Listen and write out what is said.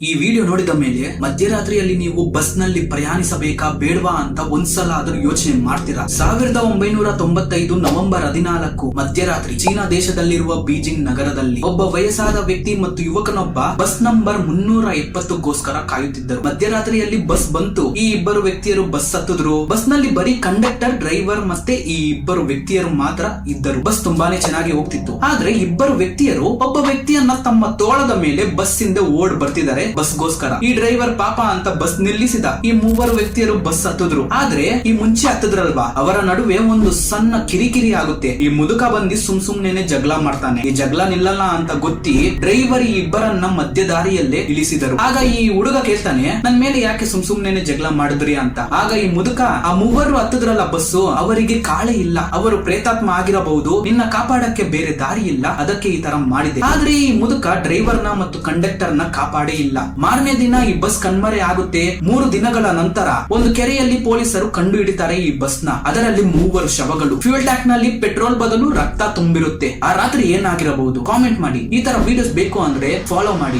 ಈ ವಿಡಿಯೋ ನೋಡಿದ ಮೇಲೆ ಮಧ್ಯರಾತ್ರಿಯಲ್ಲಿ ನೀವು ಬಸ್ನಲ್ಲಿ ಪ್ರಯಾಣಿಸಬೇಕಾ ಬೇಡವಾ ಅಂತ ಒಂದ್ಸಲ ಆದ್ರೂ ಯೋಚನೆ ಮಾಡ್ತೀರಾ? ಸಾವಿರದ ಒಂಬೈನೂರ ತೊಂಬತ್ತೈದು ನವೆಂಬರ್ ಹದಿನಾಲ್ಕು ಮಧ್ಯರಾತ್ರಿ ಚೀನಾ ದೇಶದಲ್ಲಿರುವ ಬೀಜಿಂಗ್ ನಗರದಲ್ಲಿ ಒಬ್ಬ ವಯಸ್ಸಾದ ವ್ಯಕ್ತಿ ಮತ್ತು ಯುವಕನೊಬ್ಬ ಬಸ್ ನಂಬರ್ ಮುನ್ನೂರ ಎಪ್ಪತ್ತಕ್ಕೋಸ್ಕರ ಕಾಯುತ್ತಿದ್ದರು. ಮಧ್ಯರಾತ್ರಿಯಲ್ಲಿ ಬಸ್ ಬಂತು. ಈ ಇಬ್ಬರು ವ್ಯಕ್ತಿಯರು ಬಸ್ ಹತ್ತಿದ್ರು. ಬಸ್ನಲ್ಲಿ ಬರೀ ಕಂಡಕ್ಟರ್, ಡ್ರೈವರ್ ಮತ್ತೆ ಈ ಇಬ್ಬರು ವ್ಯಕ್ತಿಯರು ಮಾತ್ರ ಇದ್ದರು. ಬಸ್ ತುಂಬಾನೇ ಚೆನ್ನಾಗಿ ಹೋಗ್ತಿತ್ತು. ಆದ್ರೆ ಇಬ್ಬರು ವ್ಯಕ್ತಿಯರು ಒಬ್ಬ ವ್ಯಕ್ತಿಯನ್ನ ತಮ್ಮ ತೋಳದ ಮೇಲೆ ಬಸ್ ಇಂದ ಓಡ್ ಬರ್ತಿದ್ದಾರೆ. ಬಸ್ಗೋಸ್ಕರ. ಈ ಡ್ರೈವರ್ ಪಾಪ ಅಂತ ಬಸ್ ನಿಲ್ಲಿಸಿದ ಈ ಮೂವರು ವ್ಯಕ್ತಿಯರು ಬಸ್ ಹತ್ತಿದ್ರು. ಆದ್ರೆ ಈ ಮುಂಚೆ ಹತ್ತದ್ರಲ್ವಾ? ಅವರ ನಡುವೆ ಒಂದು ಸಣ್ಣ ಕಿರಿಕಿರಿ ಆಗುತ್ತೆ. ಈ ಮುದುಕ ಬಂದಿ ಸುಮ್ ಸುಮ್ನೆ ಜಗಳ ಮಾಡ್ತಾನೆ. ಈ ಜಗಳ ನಿಲ್ಲಲ್ಲ ಅಂತ ಗೊತ್ತಿ ಡ್ರೈವರ್ ಈ ಇಬ್ಬರನ್ನ ಮಧ್ಯ ದಾರಿಯಲ್ಲೇ ಇಳಿಸಿದರು. ಆಗ ಈ ಹುಡುಗ ಕೇಳ್ತಾನೆ, ನನ್ ಮೇಲೆ ಯಾಕೆ ಸುಮ್ ಸುಮ್ನೆ ಜಗಳ ಮಾಡಿದ್ರಿ ಅಂತ? ಆಗ ಈ ಮುದುಕ, ಆ ಮೂವರು ಹತ್ತದ್ರಲ್ಲ ಬಸ್ಸು? ಅವರಿಗೆ ಕಾಳೆ ಇಲ್ಲ. ಅವರು ಪ್ರೇತಾತ್ಮ ಆಗಿರಬಹುದು. ನಿನ್ನ ಕಾಪಾಡಕ್ಕೆ ಬೇರೆ ದಾರಿ ಇಲ್ಲ. ಅದಕ್ಕೆ ಈ ತರ ಮಾಡಿದೆ. ಆದ್ರೆ ಈ ಮುದುಕ ಡ್ರೈವರ್ನ ಮತ್ತು ಕಂಡಕ್ಟರ್ನ ಕಾಪಾಡೇ ಇಲ್ಲ. ಮಾರನೇ ದಿನ ಈ ಬಸ್ ಕಣ್ಮರೆ ಆಗುತ್ತೆ. ಮೂರು ದಿನಗಳ ನಂತರ ಒಂದು ಕೆರೆಯಲ್ಲಿ ಪೊಲೀಸರು ಕಂಡು ಹಿಡಿತಾರೆ ಈ ಬಸ್ನ ಅದರಲ್ಲಿ ಮೂವರು ಶವಗಳು. ಫ್ಯೂಲ್ ಟ್ಯಾಂಕ್ನಲ್ಲಿ ಪೆಟ್ರೋಲ್ ಬದಲು ರಕ್ತ ತುಂಬಿರುತ್ತೆ. ಆ ರಾತ್ರಿ ಏನಾಗಿರಬಹುದು? ಕಾಮೆಂಟ್ ಮಾಡಿ. ಈ ತರ ವಿಡಿಯೋಸ್ ಬೇಕು ಅಂದ್ರೆ ಫಾಲೋ ಮಾಡಿ.